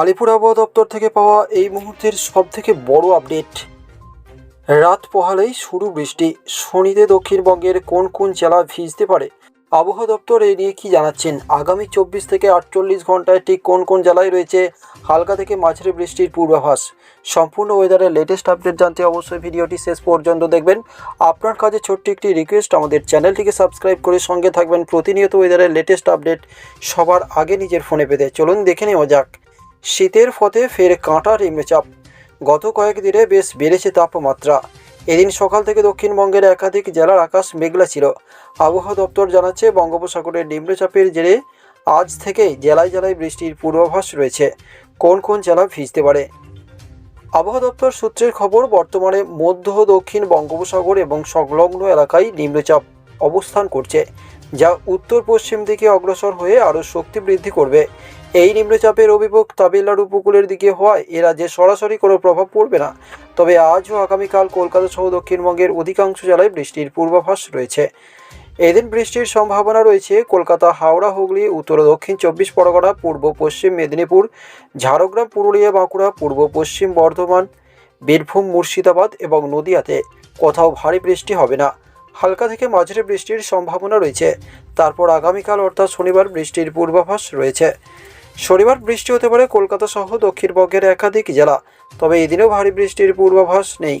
আলিপুর আবহাওয়া দপ্তর থেকে পাওয়া এই মুহূর্তের সব থেকে বড় আপডেট রাত পোহালেই শুরু বৃষ্টি। শনিতে দক্ষিণবঙ্গের কোন কোন জেলা ভিজতে পারে? আবহাওয়া দপ্তর এই নিয়ে কি জানাচ্ছেন? আগামী চব্বিশ থেকে আটচল্লিশ ঘন্টায় ঠিক কোন কোন জেলায় রয়েছে? হালকা থেকে মাঝারি বৃষ্টির পূর্বাভাস। সম্পূর্ণ ওয়েদারের লেটেস্ট আপডেট জানতে অবশ্যই ভিডিওটি শেষ পর্যন্ত দেখবেন। আপনার কাছে ছোট্ট একটি রিকোয়েস্ট আমাদের চ্যানেলটিকে সাবস্ক্রাইব করে সঙ্গে থাকবেন। প্রতিনিয়ত ওয়েদারের লেটেস্ট আপডেট সবার আগে নিজের ফোনে পেতে। চলুন দেখে নেওয়া যাক। শীতের ফতে ফের কাঁটা নিম্নচাপ গত কয়েকদিনে বেশ বেড়েছে তাপমাত্রা। এদিন সকাল থেকে দক্ষিণবঙ্গের একাধিক জেলার আকাশ মেঘলা ছিল। আবহাওয়া দপ্তর জানাচ্ছে, বঙ্গোপসাগরের নিম্নচাপের জেরে আজ থেকেই জেলায় জেলায় বৃষ্টির পূর্বাভাস রয়েছে। কোন কোন জেলা ভিজতে পারে? আবহাওয়া দপ্তর সূত্রের খবর, বর্তমানে মধ্য, দক্ষিণ বঙ্গোপসাগর এবং সংলগ্ন এলাকায় নিম্নচাপ। অবস্থান করছে, যা উত্তর পশ্চিম দিকে অগ্রসর হয়ে আরও শক্তি বৃদ্ধি করবে। এই নিম্নচাপের অভিমুখ তামিলনাড়ু উপকূলের দিকে হওয়ায় এ রাজ্যে সরাসরি কোনো প্রভাব পড়বে না। তবে আজ ও আগামীকাল কলকাতা সহ দক্ষিণবঙ্গের অধিকাংশ জেলায় বৃষ্টির পূর্বাভাস রয়েছে। এদিন বৃষ্টির সম্ভাবনা রয়েছে কলকাতা, হাওড়া, হুগলি, উত্তর দক্ষিণ চব্বিশ পরগনা, পূর্ব পশ্চিম মেদিনীপুর, ঝাড়গ্রাম, পুরুলিয়া, বাঁকুড়া, পূর্ব পশ্চিম বর্ধমান, বীরভূম, মুর্শিদাবাদ এবং নদিয়াতে কোথাও ভারী বৃষ্টি হবে না। হালকা থেকে মাঝারি বৃষ্টির সম্ভাবনা রয়েছে। তারপর আগামীকাল অর্থাৎ শনিবার বৃষ্টির পূর্বাভাস রয়েছে। শনিবার বৃষ্টি হতে পারে কলকাতা সহ দক্ষিণবঙ্গের একাধিক জেলা, তবে এদিনেও ভারী বৃষ্টির পূর্বাভাস নেই।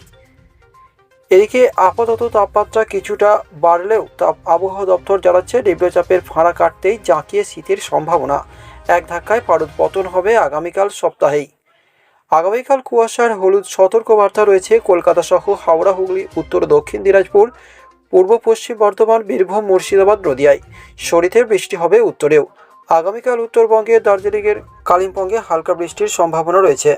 এদিকে আপাতত তাপমাত্রা কিছুটা বাড়লেও তাপ আবহাওয়া দপ্তর জানাচ্ছে নিম্নচাপের ফাঁড়া কাটতেই জাঁকিয়ে শীতের সম্ভাবনা। এক ধাক্কায় পারদ পতন হবে আগামীকাল সপ্তাহেই। আগামীকাল কুয়াশার হলুদ সতর্কবার্তা রয়েছে কলকাতা সহ হাওড়া, হুগলি, উত্তর দক্ষিণ দিনাজপুর। পূর্ব পশ্চিম বর্ধমান, বীরভূম, মুর্শিদাবাদ নদিয়ায়। শরীতে বৃষ্টি হবে উত্তরেও। আগামীকাল উত্তরবঙ্গে দার্জিলিংয়ের কালিম্পংয়ে হালকা বৃষ্টির সম্ভাবনা রয়েছে।